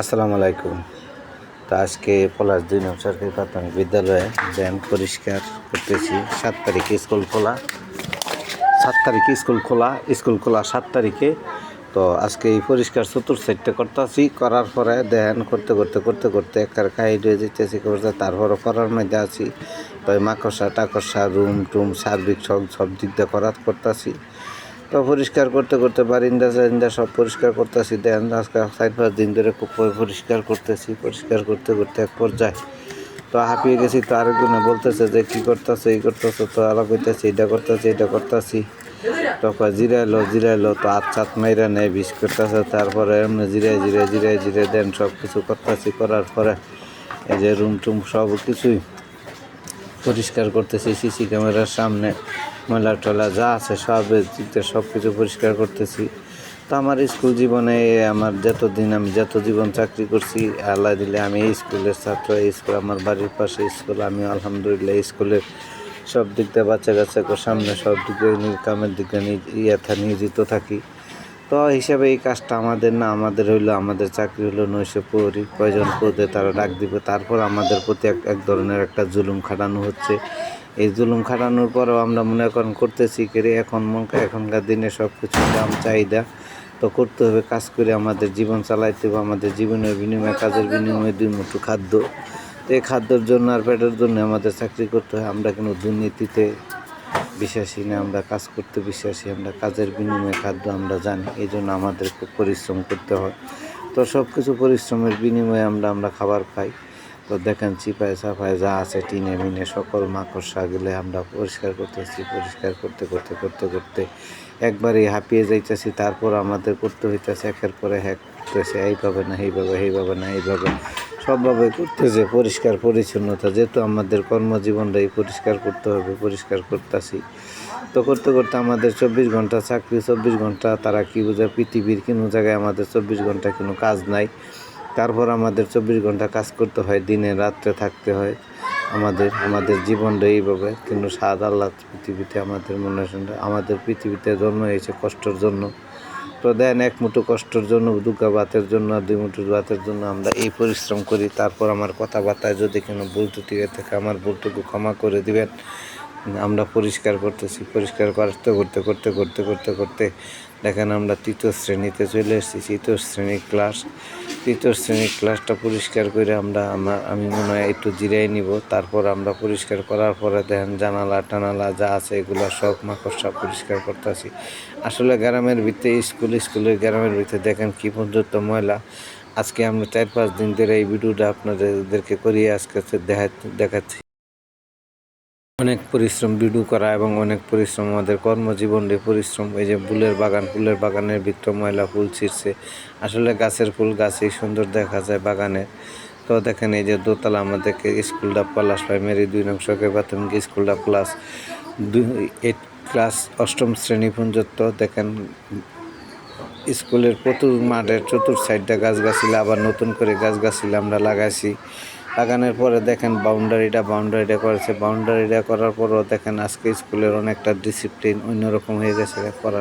আসসালামু আলাইকুম। তো আজকে পলাশ দুই নং সরকারি প্রাথমিক বিদ্যালয়ে ব্যায়াম পরিষ্কার করতেছি। সাত তারিখে স্কুল খোলা। সাত তারিখে স্কুল খোলা। স্কুল খোলা সাত তারিখে। তো আজকে এই পরিষ্কার চতুর সাইডটা করতেছি। করার পরে দেন করতে করতে করতে করতে একবার খাই হয়ে যেতেছি করতে তারপরে করার মধ্যে আছি। তো মাকড়সা, টাকড়সা, রুম টুম, সার্বিক সব সব দিক দিয়ে করার করতেছি। তো পরিষ্কার করতে করতে বারিন্দা সারিন্দা সব পরিষ্কার করতেছি। দেন আজকে চার পাঁচ দিন ধরে খুব পরিষ্কার করতেছি, পরিষ্কার করতে করতে এক পর্যায়ে। তো হাঁপিয়ে গেছি, তো আরেকজনে বলতেছে যে, কী করতেছে, এই করতেছে? তো আলাপ হইতেছে এটা করতেছি এটা করতেছি। তো জিরাইলো জিরাইলো। তো হাত চাত মাইরা নেয়, বিষ করতেছে। তারপরে এমনি জিরাই জিরাই জিরাই জিরাই দেন সব কিছু করতেছি। করার পরে এই যে রুম টুম সব কিছুই পরিষ্কার করতেছি, সিসি ক্যামেরার সামনে। ময়লা টলা যা আছে সব সব কিছু পরিষ্কার করতেছি। তো আমার স্কুল জীবনে আমার যতদিন আমি যত জীবন চাকরি করছি, আল্লাহ দিলে আমি এই স্কুলের ছাত্র, এই স্কুল আমার বাড়ির পাশে স্কুল আমি আলহামদুলিল্লাহ স্কুলের সব দিক দিয়ে বাচ্চা কাচ্চাকে সামনে সব দিক দিয়ে কামের দিক দিয়ে ইয়ে নিয়োজিত থাকি। তো হিসাবে এই কাজটা আমাদের না, আমাদের হইল, আমাদের চাকরি হলো নৈশ কয়জন পদে তারা ডাক দিবে, তারপর আমাদের প্রতি এক এক ধরনের একটা জুলুম খাটানো হচ্ছে। এই জুলুম খাটানোর পরেও আমরা মনে করেন করতেছি কেরে এখন এখনকার দিনে সব কিছু দাম, চাহিদা। তো করতে হবে, কাজ করে আমাদের জীবন চালাইতে হবে, আমাদের জীবনের বিনিময়ে, কাজের বিনিময়ে দুই মুঠো খাদ্য। তো এই খাদ্যর জন্য আর পেটের জন্য আমাদের চাকরি করতে হয়। আমরা কিন্তু দুর্নীতিতে বিশ্বাসী না, আমরা কাজ করতে বিশ্বাসী, আমরা কাজের বিনিময়ে খাদ্য আমরা জানি, এই জন্য আমাদের খুব পরিশ্রম করতে হয়। তো সব কিছু পরিশ্রমের বিনিময়ে আমরা আমরা খাবার খাই। তো দেখেন চিপায় চাপায় যা আছে টিনে মিনে সকল মাকড়সা গেলে আমরা পরিষ্কার করতেছি, পরিষ্কার করতে করতে করতে করতে। একবারই হাঁপিয়ে যাইতেছি, তারপর আমাদের করতে হইতেছে একের পরে হ্যাক করতেছে এইভাবে না এইভাবে এইভাবে না এইভাবে সবভাবে করতেছে, পরিষ্কার, পরিচ্ছন্নতা। যেহেতু আমাদের কর্মজীবনটাই পরিষ্কার করতে হবে, পরিষ্কার করতেছি। তো করতে করতে আমাদের চব্বিশ ঘণ্টা চাকরি, চব্বিশ ঘণ্টা তারা কী বোঝায়, পৃথিবীর কোনো জায়গায় আমাদের চব্বিশ ঘণ্টা কোনো কাজ নাই। তারপর আমাদের চব্বিশ ঘণ্টা কাজ করতে হয়, দিনে, রাত্রে থাকতে হয়। আমাদের আমাদের জীবনটা এইভাবে, কিন্তু সাদ আল্লাহ পৃথিবীতে আমাদের মনে আমাদের পৃথিবীতে জন্ম হয়েছে কষ্টের জন্য। তো দেন এক মুঠো কষ্টের জন্য দুগা ভাতের জন্য, দুই মুঠো ভাতের জন্য আমরা এই পরিশ্রম করি। তারপর আমার কথাবার্তায় যদি কোনো ভুল ত্রুটি থাকে, আমার ভুলটুকু ক্ষমা করে দিবেন। আমরা পরিষ্কার করতেছি, পরিষ্কার করতে করতে করতে করতে করতে করতে দেখেন আমরা তৃতীয় শ্রেণীতে চলে এসেছি, তৃতীয় শ্রেণির ক্লাস তৃতীয় শ্রেণির ক্লাসটা পরিষ্কার করে আমরা, আমার, আমি মনে হয় একটু জিরাই নিব, তারপর আমরা পরিষ্কার করার পরে দেখেন জানালা টানালা যা আছে এগুলো সব মাকড়সা পরিষ্কার করতেছি। আসলে গ্রামের ভিতরে, স্কুল, স্কুলের গ্রামের ভিতরে দেখেন কী পর্যন্ত ময়লা। আজকে আমরা চার পাঁচ দিন ধরে এই ভিডিওটা আপনাদেরকে করিয়ে আজকে দেখা দেখাচ্ছি। অনেক পরিশ্রম বিডু করা এবং অনেক পরিশ্রম আমাদের কর্মজীবনের পরিশ্রম, এই যে ফুলের বাগান, ফুলের বাগানের ভিতর ময়লা ফুল ছিঁড়ছে। আসলে গাছের ফুল গাছেই সুন্দর দেখা যায় বাগানে। তো দেখেন এই যে দোতলা, আমাদেরকে স্কুলটা প্লাস প্রাইমারি দুই নং সরকারি প্রাথমিক স্কুলটা প্লাস দুই, এইট ক্লাস অষ্টম শ্রেণি পর্যন্ত দেখেন স্কুলের প্রচুর মাঠের চতুর সাইডটা গাছগাছিলা আবার নতুন করে গাছগাছিলা আমরা লাগাইছি। লাগানোর পরে দেখেন বাউন্ডারিটা বাউন্ডারিটা করেছে। বাউন্ডারিটা করার পরও দেখেন আজকে স্কুলের অনেকটা ডিসিপ্লিন অন্যরকম হয়ে গেছে। পড়া